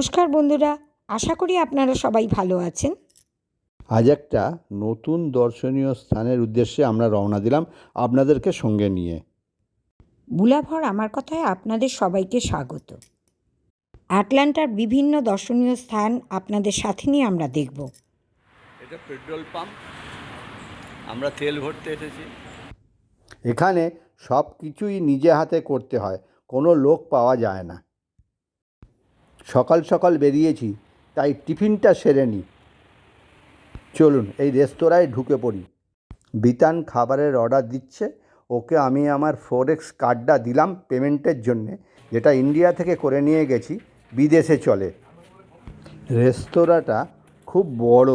নমস্কার বন্ধুরা আশা করি আপনারা সবাই ভালো আছেন। আজ একটা নতুন দর্শনীয় স্থানের উদ্দেশ্যে আমরা রওনা দিলাম আপনাদেরকে সঙ্গে নিয়ে। বুলাভর আমার কথায় আপনাদের সবাইকে স্বাগত। আটলান্টার বিভিন্ন দর্শনীয় স্থান আপনাদের সাথে নিয়ে আমরা দেখব। এটা পেট্রোল পাম্প। আমরা তেল ভরতে এসেছি। এখানে সব কিছুই নিজে হাতে করতে হয় কোনো লোক পাওয়া যায় না। সকাল সকাল বেরিয়েছি তাই টিফিনটা সেরে নিই চলুন এই রেস্তোরাঁয় ঢুকে পড়ি। বিতান খাবারের অর্ডার দিচ্ছে ওকে আমি আমার ফোরেক্স কার্ডটা দিলাম পেমেন্টের জন্যে যেটা ইন্ডিয়া থেকে করে নিয়ে গেছি বিদেশে চলে। রেস্তোরাঁটা খুব বড়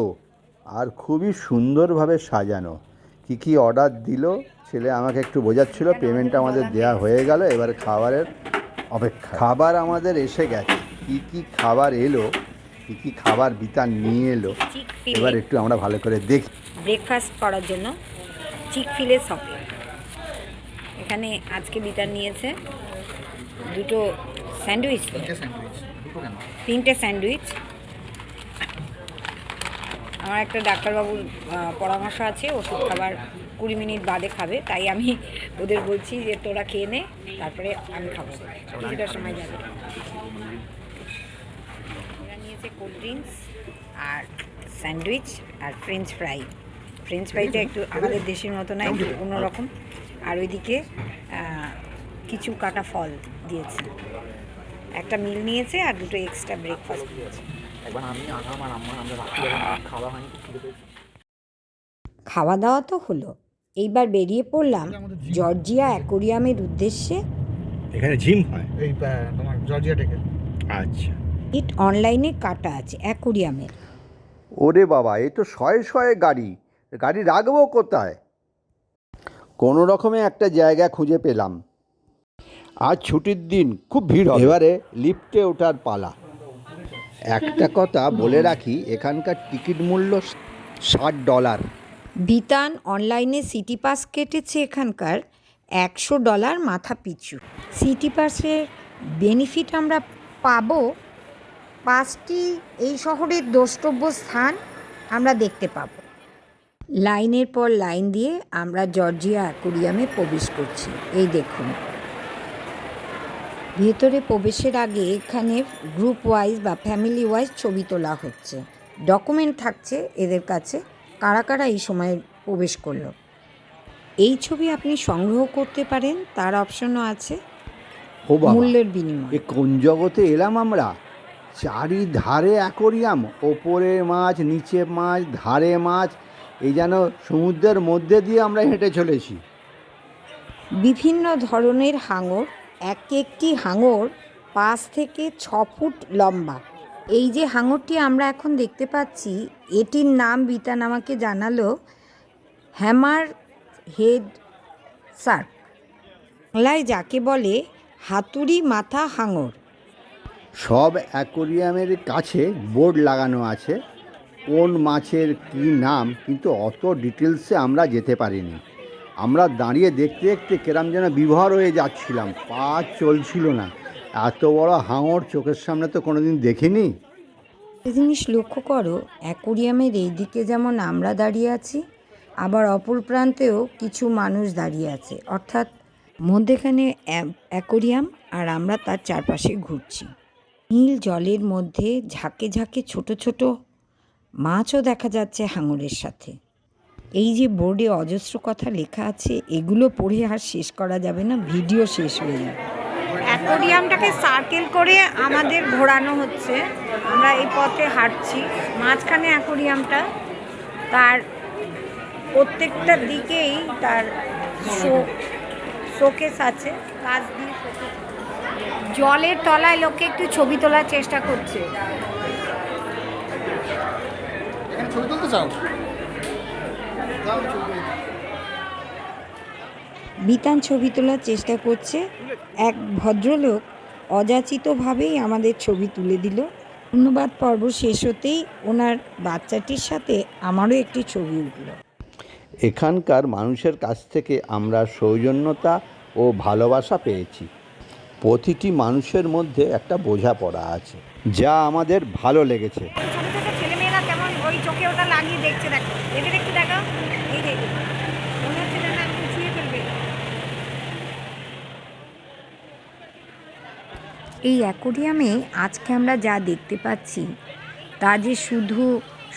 আর খুবই সুন্দরভাবে সাজানো। কী কী অর্ডার দিল ছেলে আমাকে একটু বোঝাচ্ছিল পেমেন্ট আমাদের দেয়া হয়ে গেল এবার খাবারের অপেক্ষা। খাবার আমাদের এসে গেছে। কী কী খাবার এলো কী কী খাবার বিতান নিয়ে এলো এবার একটু আমরা ভালো করে দেখি ব্রেকফাস্ট করার জন্য চিক ফিলে শপে এখানে আজকে বিটার নিয়েছে দুটো স্যান্ডউইচ। তিনটে স্যান্ডউইচ আমার একটা ডাক্তারবাবুর পরামর্শ আছে ওষুধ খাবার কুড়ি মিনিট বাদে খাবে তাই আমি ওদের বলছি যে তোরা খেয়ে নে তারপরে আমি খাব। কিছুটা সময় যাবে। নিয়েছে কোল্ড ড্রিঙ্কস আর স্যান্ডউইচ আর ফ্রেঞ্চ ফ্রাই ফ্রেঞ্চ ফ্রাইটা একটু আমাদের দেশের মতো না একটু অন্যরকম। আর ওইদিকে কিছু কাটা ফল দিয়েছে। একটা মিল নিয়েছে আর দুটো এক্সট্রা ব্রেকফাস্ট দিয়েছে। খাওয়া দাওয়া তো হলো। এইবার বেরিয়ে পড়লাম জর্জিয়া অ্যাকোরিয়ামের উদ্দেশ্যে। এখানে জিম হয়? এই তোমার জর্জিয়া থেকে আচ্ছা। ইট অনলাইনে কাটা আছে অ্যাকোরিয়ামের। ওরে বাবা এ তো শয়ে শয়ে গাড়ি। গাড়ি রাখব কোথায়? কোনো রকমে একটা জায়গা খুঁজে পেলাম। আজ ছুটির দিন খুব ভিড় হবে। এবারে লিফটে ওঠার পালা। একটা কথা বলে রাখি এখানকার টিকিট মূল্য ষাট ডলার। বিতান অনলাইনে সিটি পাস কেটেছে এখানকার একশো ডলার মাথা পিছু। সিটি পাসের বেনিফিট আমরা পাবো পাঁচটি এই শহরের দ্রষ্টব্য স্থান আমরা দেখতে পাবো। লাইনের পর লাইন দিয়ে আমরা জর্জিয়া অ্যাকুরিয়ামে প্রবেশ করছি। এই দেখুন। ভেতরে প্রবেশের আগে এখানে গ্রুপ ওয়াইজ বা ফ্যামিলি ওয়াইজ ছবি তোলা হচ্ছে। ডকুমেন্ট থাকছে এদের কাছে। কারা কারা এই সময় প্রবেশ করল? এই ছবি আপনি সংগ্রহ করতে পারেন তার অপশনও আছে। মূল্যের বিনিময়ে। কোন জগতে এলাম আমরা? চারিধারে অ্যাকোরিয়াম ওপরে মাছ নিচে মাছ ধারে মাছ, এই যেন সমুদ্রের মধ্যে দিয়ে আমরা হেঁটে চলেছি। বিভিন্ন ধরনের হাঙর, এক একটি হাঙর পাঁচ থেকে ছ ফুট লম্বা। এই যে হাঙরটি আমরা এখন দেখতে পাচ্ছি, এটির নাম বিতান আমাকে জানালো, হ্যামার হেড সার্ক। বাংলায় যাকে বলে হাতুড়ি মাথা হাঙর। সব অ্যাকোরিয়ামের কাছে বোর্ড লাগানো আছে, কোন মাছের কী নাম, কিন্তু অত ডিটেলসে আমরা যেতে পারিনি। আমরা দাঁড়িয়ে দেখতে দেখতে কেরাম যেন বিভর হয়ে যাচ্ছিলাম, পা চলছিল না। এত বড় হাঙর চোখের সামনে তো কোনোদিন দেখিনি। জিনিস লক্ষ্য করো, অ্যাকোরিয়ামের এই দিকে যেমন আমরা দাঁড়িয়ে আছি, আবার অপর প্রান্তেও কিছু মানুষ দাঁড়িয়ে আছে। অর্থাৎ মধ্যেখানে অ্যা- অ্যাকোরিয়াম, আর আমরা তার চারপাশে ঘুরছি। নীল জলের মধ্যে ঝাঁকে ঝাঁকে ছোট ছোট মাছও দেখা যাচ্ছে হাঙরের সাথে। এই যে বোর্ডে অজস্র কথা লেখা আছে, এগুলো পড়ে আর শেষ করা যাবে না, ভিডিও শেষ হয়ে যাবে। অ্যাকোরিয়ামটাকে সার্কেল করে আমাদের ঘোরানো হচ্ছে। আমরা এই পথে হাঁটছি। মাঝখানে অ্যাকোরিয়ামটা, তার প্রত্যেকটা দিকেই তার শোকেস আছে। কাজ দিয়ে showcase। জলের তলায় লোকে একটু ছবি তোলার চেষ্টা করছে। এখানে ছবি তুলতে চাও? বিতান ছবি তোলার চেষ্টা করছে। এক ভদ্রলোক অযাচিতভাবেই আমাদের ছবি তুলে দিল। ধন্যবাদ পর্ব শেষ হতেই ওনার বাচ্চাটির সাথে আমারও একটি ছবি উঠল। এখানকার মানুষের কাছ থেকে আমরা সৌজন্যতা ও ভালোবাসা পেয়েছি। প্রতিটি মানুষের মধ্যে একটা বোঝাপড়া আছে যা আমাদের ভালো লেগেছে। ছোট ছোট ছেলেমেয়েরা কেমন? ওই চোখে ওটা লাগিয়ে দেখছে দেখো। এদের একটু দেখো এই দেখো মনে হচ্ছে যেন একটু ছুঁয়ে ফেলবে। এই অ্যাকোরিয়ামে আজকে আমরা যা দেখতে পাচ্ছি তা যে শুধু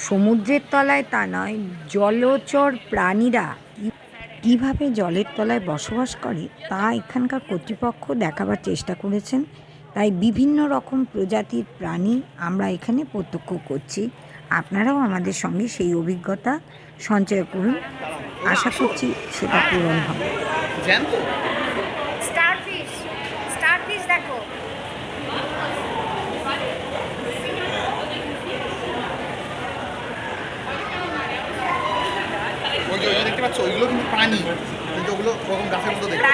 সমুদ্রের তলায় তা নয় জলচর প্রাণীরা কীভাবে জলের তলায় বসবাস করে তা এখানকার কর্তৃপক্ষ দেখাবার চেষ্টা করেছেন। তাই বিভিন্ন রকম প্রজাতির প্রাণী আমরা এখানে প্রত্যক্ষ করছি। আপনারাও আমাদের সঙ্গে সেই অভিজ্ঞতা সঞ্চয় করুন। আশা করছি সেটা পূরণ হবে জ্যান্ত স্টারফিশ স্টারফিশ দেখো ওই যে ওই যে দেখতে পাচ্ছ? ওইগুলো কিন্তু প্রাণী। কিন্তু ওগুলো ওরকম গাছের মতো দেখতে।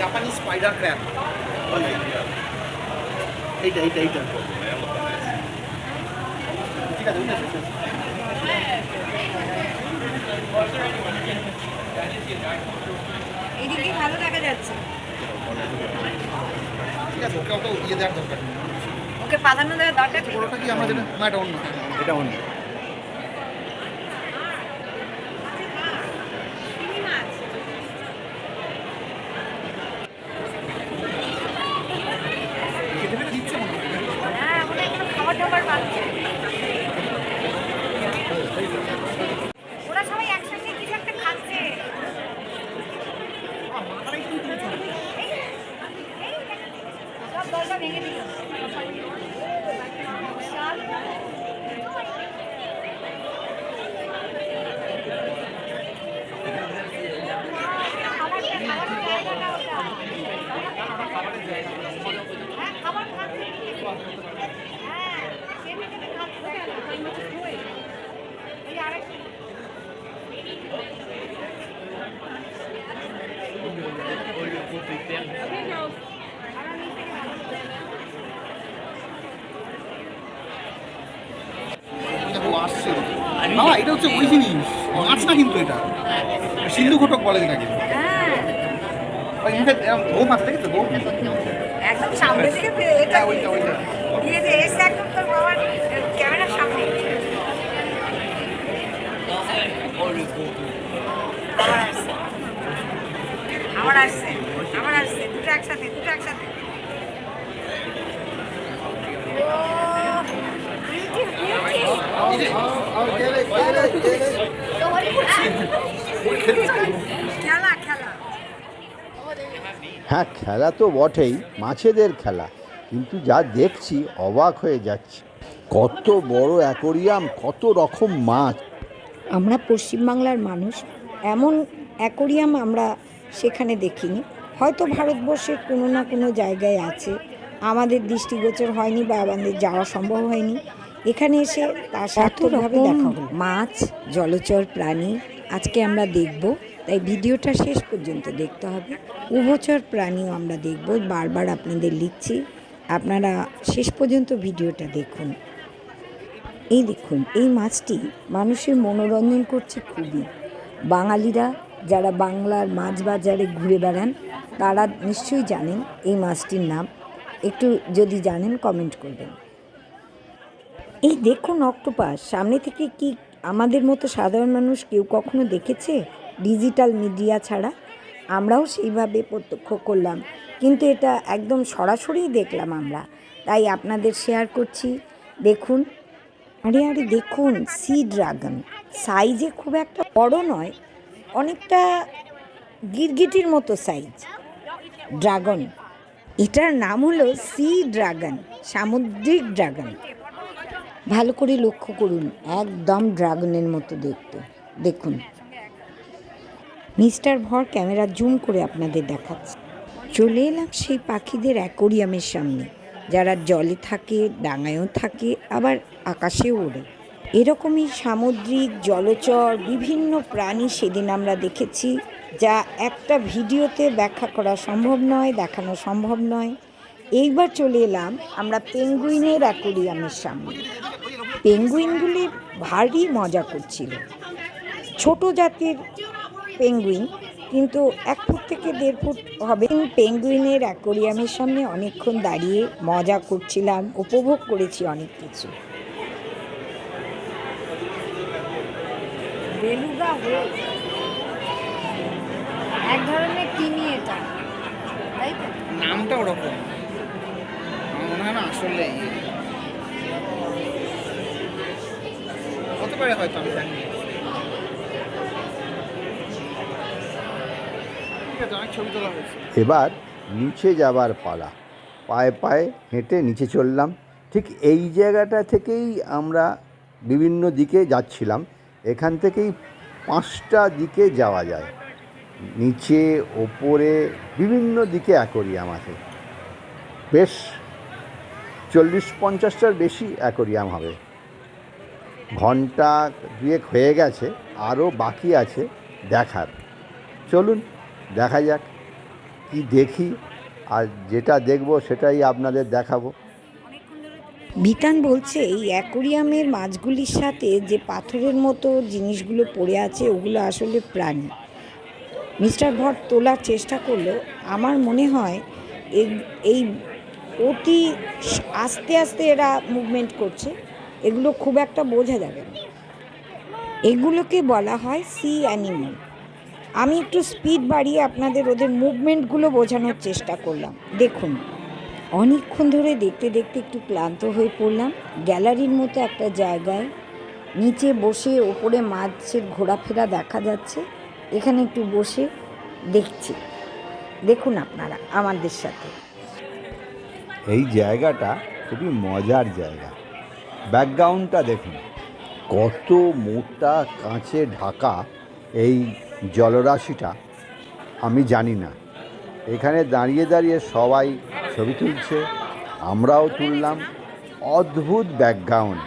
জাপানি স্পাইডার ক্র্যাব এইটা এইটা এইটা। ঠিক আছে। এইদিকে ভালো দেখা যাচ্ছে। ঠিক আছে ওকে অত ইয়ে দেওয়ার দরকার নেই। ওকে প্রাধান্য দেওয়ার দরকার বড়টা কি না এটা অন্য। এটা অন্য খেতে পেরে দিচ্ছে মনে হয় হ্যাঁ ওরা এগুলো খাবার দাবার পাচ্ছে ওরা সবাই একসঙ্গে কিছু একটা খাচ্ছে এই, এই, সব দরজা ভেঙে দিল বিশাল। খাবারটা, খাবারের জায়গাটা ওটা। হ্যাঁ, খাবার খাচ্ছে। হ্যাঁ, খেতে খেতে খাচ্ছে। এই আরেকটা। দেখো ও আসছে। বাবা এটা হচ্ছে ওই জিনিস। মাছ না কিন্তু এটা। সিন্ধু ঘটক বলে এটাকে হ্যাঁ, বউ মাছ বউ একদম সামনে থেকে এটা হ্যাঁ ওইটা ওইটা। এসে একদম তোর বাবার ক্যামেরার সামনে। আবার আসছে। আবার আসছে। দুটো একসাথে দুটো একসাথে। হ্যাঁ খেলা তো বটেই, মাছেদের খেলা। কিন্তু যা দেখছি, অবাক হয়ে যাচ্ছে। কত বড় অ্যাকোরিয়াম, কত রকম মাছ। আমরা পশ্চিমবাংলার মানুষ, এমন অ্যাকোরিয়াম আমরা সেখানে দেখিনি। হয়তো ভারতবর্ষের কোনো না কোনো জায়গায় আছে। আমাদের দৃষ্টিগোচর হয়নি বা আমাদের যাওয়া সম্ভব হয়নি। এখানে এসে তার সার্থকভাবে দেখা হলো। মাছ জলচর প্রাণী আজকে আমরা দেখব তাই ভিডিওটা শেষ পর্যন্ত দেখতে হবে। উভচর প্রাণীও আমরা দেখব বারবার আপনাদের লিখছি। আপনারা শেষ পর্যন্ত ভিডিওটা দেখুন। এই দেখুন এই মাছটি মানুষের মনোরঞ্জন করছে খুবই। বাঙালিরা যারা বাংলার মাছ বাজারে ঘুরে বেড়ান তারা নিশ্চয়ই জানেন এই মাছটির নাম। একটু যদি জানেন কমেন্ট করবেন। এই দেখুন অক্টোপাস, সামনে থেকে কি আমাদের মতো সাধারণ মানুষ কেউ কখনো দেখেছে? ডিজিটাল মিডিয়া ছাড়া? আমরাও সেইভাবে প্রত্যক্ষ করলাম। কিন্তু এটা একদম সরাসরি দেখলাম আমরা। তাই আপনাদের শেয়ার করছি। দেখুন, আরে আরে দেখুন সি ড্রাগন সাইজে খুব একটা বড় নয়, অনেকটা গিরগিটির মতো সাইজ ড্রাগন এটার নাম হলো সি ড্রাগন সামুদ্রিক ড্রাগন ভালো করে লক্ষ্য করুন, একদম ড্রাগনের মতো দেখতে। দেখুন। মিস্টার ভর ক্যামেরা জুম করে আপনাদের দেখাচ্ছে। চলে এলাম সেই পাখিদের অ্যাকোরিয়ামের সামনে, যারা জলে থাকে, ডাঙায়ও থাকে, আবার আকাশেও ওড়ে। এরকমই সামুদ্রিক জলচর বিভিন্ন প্রাণী সেদিন আমরা দেখেছি, যা একটা ভিডিওতে ব্যাখ্যা করা সম্ভব নয়, দেখানো সম্ভব নয়। এইবার চলে এলাম আমরা পেঙ্গুইনের অ্যাকোরিয়ামের সামনে। পেঙ্গুইনগুলি ভারী মজা করছিল। ছোট জাতের পেঙ্গুইন কিন্তু এক ফুট থেকে দেড় ফুট হবে। পেঙ্গুইনের অ্যাকোরিয়ামের সামনে অনেকক্ষণ দাঁড়িয়ে মজা করছিলাম উপভোগ করেছি অনেক কিছু। বেলুগা এক ধরনের এটা তাই তো? নামটা ওরকম। আমার মনে হয় না আসলে হতে পারে হয়তো আমি জানি এবার নিচে যাবার পালা। পায়ে পায়ে হেঁটে নিচে চললাম। ঠিক এই জায়গাটা থেকেই আমরা বিভিন্ন দিকে যাচ্ছিলাম। এখান থেকেই পাঁচটা দিকে যাওয়া যায়। নিচে, ওপরে, বিভিন্ন দিকে অ্যাকোরিয়াম আছে। বেশ, চল্লিশ পঞ্চাশটার বেশি অ্যাকোরিয়াম হবে। ঘণ্টা দুয়েক হয়ে গেছে, আরও বাকি আছে দেখার। চলুন, দেখা যাক কি দেখি, আর যেটা দেখব সেটাই আপনাদের দেখাবো। বিতান বলছে, এই অ্যাকোরিয়ামের মাছগুলির সাথে যে পাথরের মতো জিনিসগুলো পড়ে আছে, ওগুলো আসলে প্রাণী। মিস্টার ভট্ট তোলার চেষ্টা করল। আমার মনে হয় এই অতি আস্তে আস্তে এরা মুভমেন্ট করছে। এগুলো খুব একটা বোঝা যাবে না। এগুলোকে বলা হয় সি অ্যানিমাল আমি একটু স্পিড বাড়িয়ে আপনাদের ওদের মুভমেন্টগুলো বোঝানোর চেষ্টা করলাম। দেখুন, অনেকক্ষণ ধরে দেখতে দেখতে একটু ক্লান্ত হয়ে পড়লাম। গ্যালারির মতো একটা জায়গায় নিচে বসে ওপরে মাছের ঘোরাফেরা দেখা যাচ্ছে। এখানে একটু বসে দেখছি। দেখুন আপনারা, আমাদের সাথে। এই জায়গাটা খুবই মজার জায়গা। ব্যাকগ্রাউন্ডটা দেখুন। কত মোটা কাঁচে ঢাকা এই জলরাশিটা, আমি জানি না। এখানে দাঁড়িয়ে দাঁড়িয়ে সবাই ছবি তুলছে, আমরাও তুললাম। অদ্ভুত ব্যাকগ্রাউন্ড,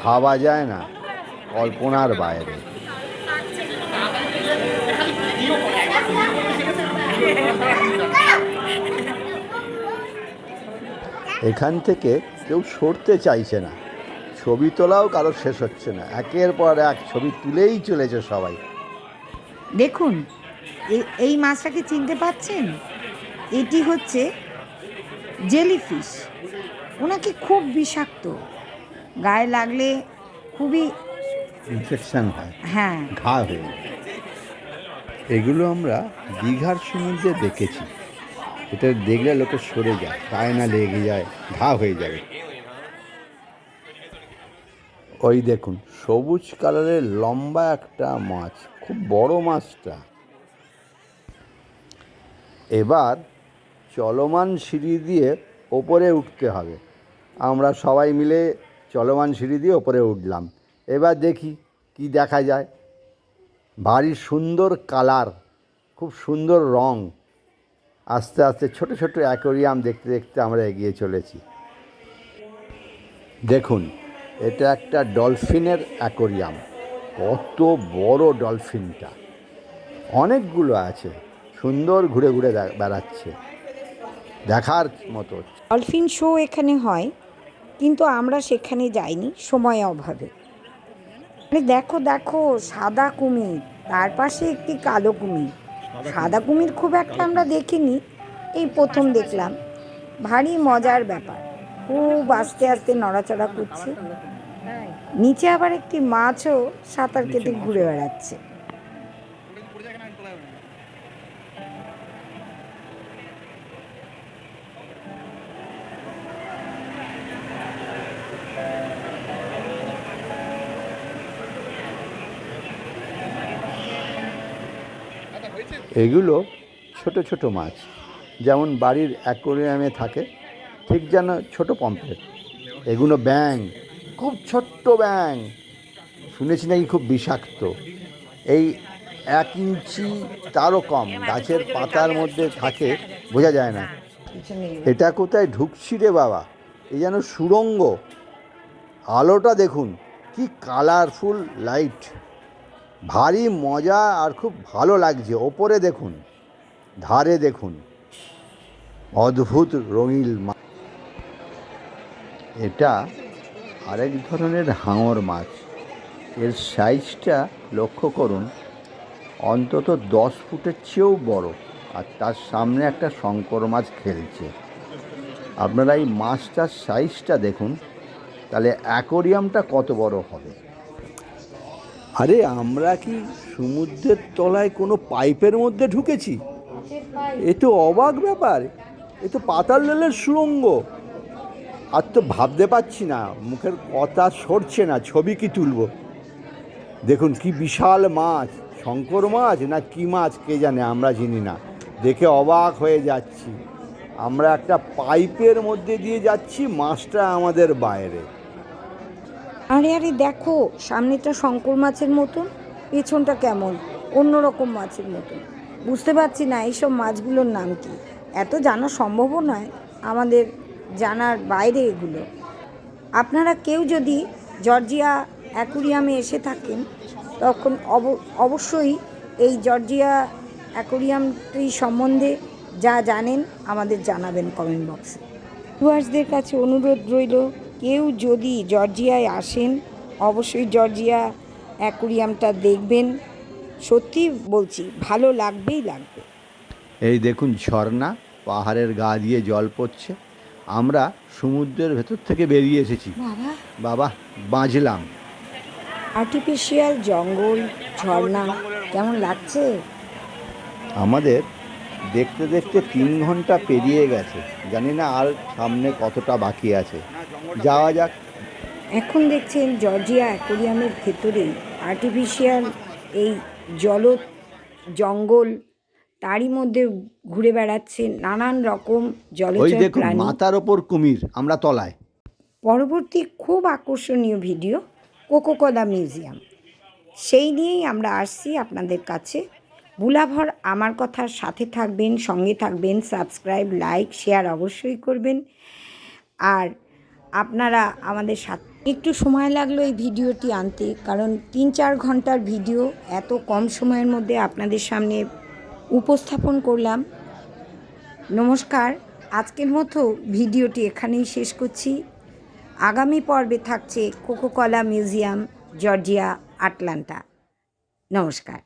ভাবা যায় না কল্পনার বাইরে। এখান থেকে কেউ সরতে চাইছে না। ছবি তোলাও কারও শেষ হচ্ছে না। একের পর এক ছবি তুলেই চলেছে সবাই। দেখুন এই মাছটাকে চিনতে পাচ্ছেন? এটি হচ্ছে জেলিফিশ। ওনাকে খুব বিষাক্ত। গায়ে লাগলে খুবই ইনফেকশন হয়। হ্যাঁ। ঘা হয়ে এগুলো আমরা দীঘার সমুদ্রে দেখেছি। এটা দেখলে লোকে সরে যায় গায়ে না লেগে যায় ঘা হয়ে যাবে। ওই দেখুন, সবুজ কালারের লম্বা একটা মাছ, খুব বড় মাছটা। এবার চলমান সিঁড়ি দিয়ে ওপরে উঠতে হবে। আমরা সবাই মিলে চলমান সিঁড়ি দিয়ে ওপরে উঠলাম। এবার দেখি কি দেখা যায়। ভারী সুন্দর কালার, খুব সুন্দর রং। আস্তে আস্তে ছোট ছোট অ্যাকোরিয়াম দেখতে দেখতে আমরা এগিয়ে চলেছি। দেখুন এটা একটা ডলফিনের অ্যাকোরিয়াম। কত বড় ডলফিনটা। অনেকগুলো আছে, সুন্দর ঘুরে ঘুরে বেড়াচ্ছে। দেখার মতো ডলফিন শো এখানে হয়, কিন্তু আমরা সেখানে যাইনি, সময় অভাবে। আরে দেখো দেখো, সাদা কুমির, তার পাশে একটি কালো কুমির। সাদা কুমির খুব একটা আমরা দেখিনি, এই প্রথম দেখলাম। ভারী মজার ব্যাপার। খুব আস্তে আস্তে নড়াচড়া করছে। নিচে আবার একটি মাছও সাঁতার কেটে ঘুরে বেড়াচ্ছে। এগুলো ছোট ছোট মাছ যেমন বাড়ির অ্যাকোরিয়ামে থাকে ঠিক যেন ছোট পম্পলেট এগুলো ব্যাং খুব ছোট্ট ব্যাং শুনেছি নাকি খুব বিষাক্ত। এই এক ইঞ্চি তারও কম, গাছের পাতার মধ্যে থাকে, বোঝা যায় না। এটা কোথায় ঢুকছি রে বাবা? এই যেন সুড়ঙ্গ আলোটা দেখুন, কি কালারফুল লাইট। ভারী মজা আর খুব ভালো লাগছে, ওপরে দেখুন, ধারে দেখুন। অদ্ভুত রঙিল এটা আরেক ধরনের হাঙর মাছ। এর সাইজটা লক্ষ্য করুন, অন্তত দশ ফুটের চেয়েও বড়, আর তার সামনে একটা শঙ্কর মাছ খেলছে। আপনারা এই মাছটার সাইজটা দেখুন, তাহলে অ্যাকোরিয়ামটা কত বড় হবে? আরে, আমরা কি সমুদ্রের তলায় কোনো পাইপের মধ্যে ঢুকেছি? এ তো অবাক ব্যাপার, এ তো পাতাল রেলের সুড়ঙ্গ। আর তো ভাবতে পারছি না, মুখের কথা সরছে না, ছবি কি তুলবো? দেখুন, কি বিশাল মাছ, শঙ্কর মাছ না কি মাছ, কে জানে, আমরা চিনি না। দেখে অবাক হয়ে যাচ্ছি। আমরা একটা পাইপের মধ্যে দিয়ে যাচ্ছি, মাছটা আমাদের বাইরে। আরে আরে, দেখো, সামনেটা শঙ্কর মাছের মতন, পেছনটা কেমন, অন্যরকম মাছের মতন। বুঝতে পারছি না এইসব মাছগুলোর নাম কি। এত জানা সম্ভবও নয় আমাদের জানার বাইরে এগুলো। আপনারা কেউ যদি জর্জিয়া অ্যাকুরিয়ামে এসে থাকেন, তখন অব- অবশ্যই এই জর্জিয়া অ্যাকুরিয়ামটি সম্বন্ধে যা জানেন আমাদের জানাবেন কমেন্ট বক্সে। ভিউয়ার্সদের কাছে অনুরোধ রইল, কেউ যদি জর্জিয়ায় আসেন, অবশ্যই জর্জিয়া অ্যাকুরিয়ামটা দেখবেন। সত্যি বলছি, ভালো লাগবেই লাগবে। এই দেখুন ঝর্ণা, পাহাড়ের গা দিয়ে জল পড়ছে। আমরা সমুদ্রের ভেতর থেকে বেরিয়ে এসেছি। বাবা। বাঁচলাম। আর্টিফিশিয়াল জঙ্গল ঝর্ণা কেমন লাগছে? আমাদের দেখতে দেখতে তিন ঘণ্টা পেরিয়ে গেছে। জানি না আর সামনে কতটা বাকি আছে। যাওয়া যাক। এখন দেখছেন জর্জিয়া অ্যাকোরিয়ামের ভেতরে আর্টিফিশিয়াল এই জল জঙ্গল তারই মধ্যে ঘুরে বেড়াচ্ছে নানান রকম জলচর প্রাণী। মাথার ওপর কুমির আমরা তলায়। পরবর্তী খুব আকর্ষণীয় ভিডিও কোকোকলা মিউজিয়াম। সেই নিয়েই আমরা আসছি আপনাদের কাছে। বুলাভর আমার কথার সাথে থাকবেন সঙ্গে থাকবেন সাবস্ক্রাইব লাইক শেয়ার অবশ্যই করবেন। আর আপনারা আমাদের সাথে একটু সময় লাগল এই ভিডিওটি আনতে কারণ তিন চার ঘণ্টার ভিডিও এত কম সময়ের মধ্যে আপনাদের সামনে উপস্থাপন করলাম। নমস্কার, আজকের মতো ভিডিওটি এখানেই শেষ করছি। আগামী পর্বে থাকছে কোকোকলা মিউজিয়াম জর্জিয়া আটলান্টা নমস্কার।